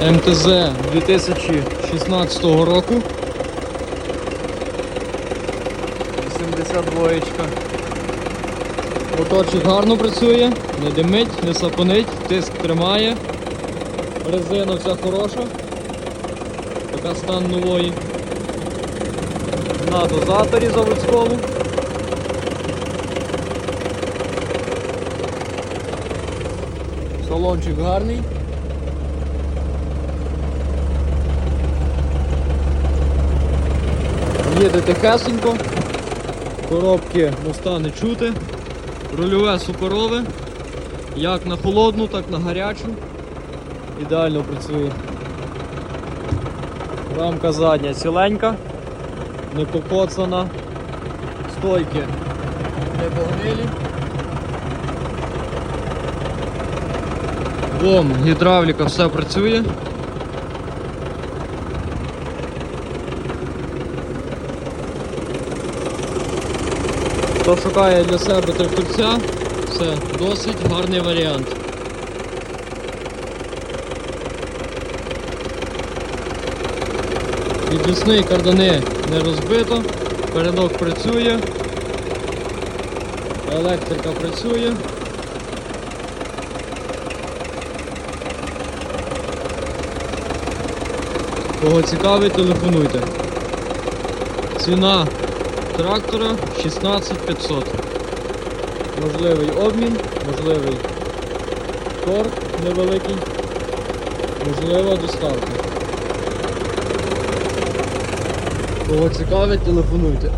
МТЗ 2016 року. 82 Моторчик гарно працює, не димить, не сапонить, тиск тримає. Резина вся хороша. Така стан нової. На дозаторі заводському. Салончик гарний. Їде тихесенько. Коробки моста не чути. Рульове суперове. Як на холодну, так на гарячу. Ідеально працює. Рамка задня ціленька, не покоцана. Стойки не погнилі. Вом, гідравліка, все працює. Хто шукає для себе тракторця, це досить гарний варіант. Підвісний кардани не розбито, передок працює, електрика працює. Кого цікавить, телефонуйте. Ціна трактора 16500. Можливий обмін, можливий торг невеликий, можлива доставка. Кого цікавить, телефонуйте.